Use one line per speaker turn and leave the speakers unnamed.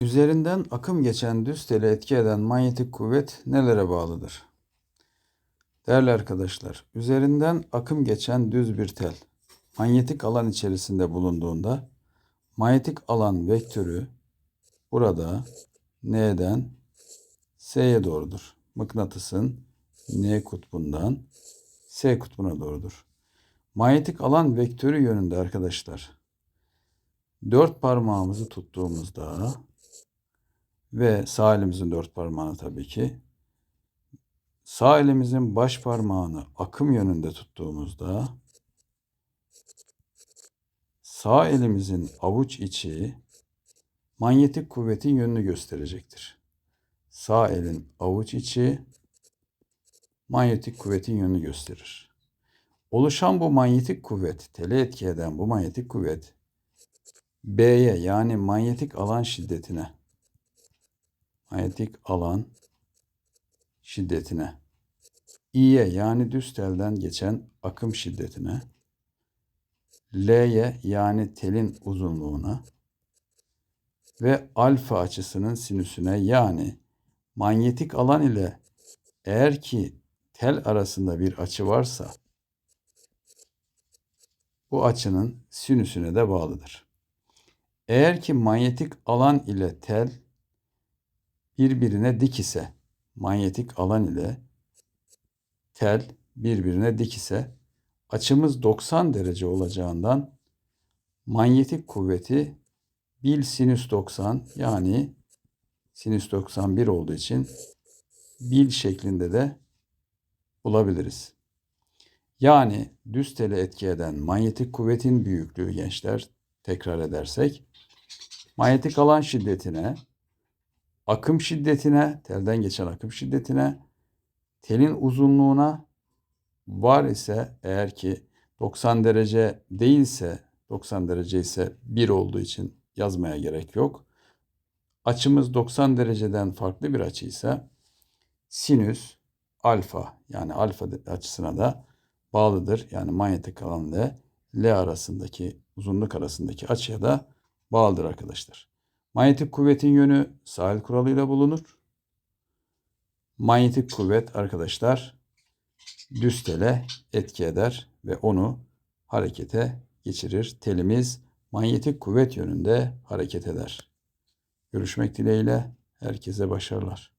Üzerinden akım geçen düz teli etki eden manyetik kuvvet nelere bağlıdır? Değerli arkadaşlar, üzerinden akım geçen düz bir tel manyetik alan içerisinde bulunduğunda manyetik alan vektörü burada N'den S'ye doğrudur. Mıknatısın N kutbundan S kutbuna doğrudur. Manyetik alan vektörü yönünde arkadaşlar. Dört parmağımızı tuttuğumuzda ve sağ elimizin dört parmağını tabii ki sağ elimizin baş parmağını akım yönünde tuttuğumuzda sağ elimizin avuç içi manyetik kuvvetin yönünü gösterecektir. Sağ elin avuç içi manyetik kuvvetin yönünü gösterir. Oluşan bu manyetik kuvvet, tele etki eden bu manyetik kuvvet B'ye yani manyetik alan şiddetine manyetik alan şiddetine. İ'ye yani düz telden geçen akım şiddetine. L'ye yani telin uzunluğuna. Ve alfa açısının sinüsüne yani manyetik alan ile eğer ki tel arasında bir açı varsa bu açının sinüsüne de bağlıdır. Eğer ki manyetik alan ile tel birbirine dik ise, manyetik alan ile tel birbirine dik ise açımız 90 derece olacağından manyetik kuvveti bil sinüs 90 yani sinüs 91 olduğu için bil şeklinde de bulabiliriz. Yani düz tele etki eden manyetik kuvvetin büyüklüğü gençler tekrar edersek manyetik alan şiddetine, akım şiddetine, telden geçen akım şiddetine, telin uzunluğuna var ise eğer ki 90 derece değilse 90 derece ise 1 olduğu için yazmaya gerek yok. Açımız 90 dereceden farklı bir açıysa sinüs alfa yani alfa açısına da bağlıdır. Yani manyetik alan ile L arasındaki uzunluk arasındaki açıya da bağlıdır arkadaşlar. Manyetik kuvvetin yönü sahil kuralıyla bulunur. Manyetik kuvvet arkadaşlar düz tele etki eder ve onu harekete geçirir. Telimiz manyetik kuvvet yönünde hareket eder. Görüşmek dileğiyle herkese başarılar.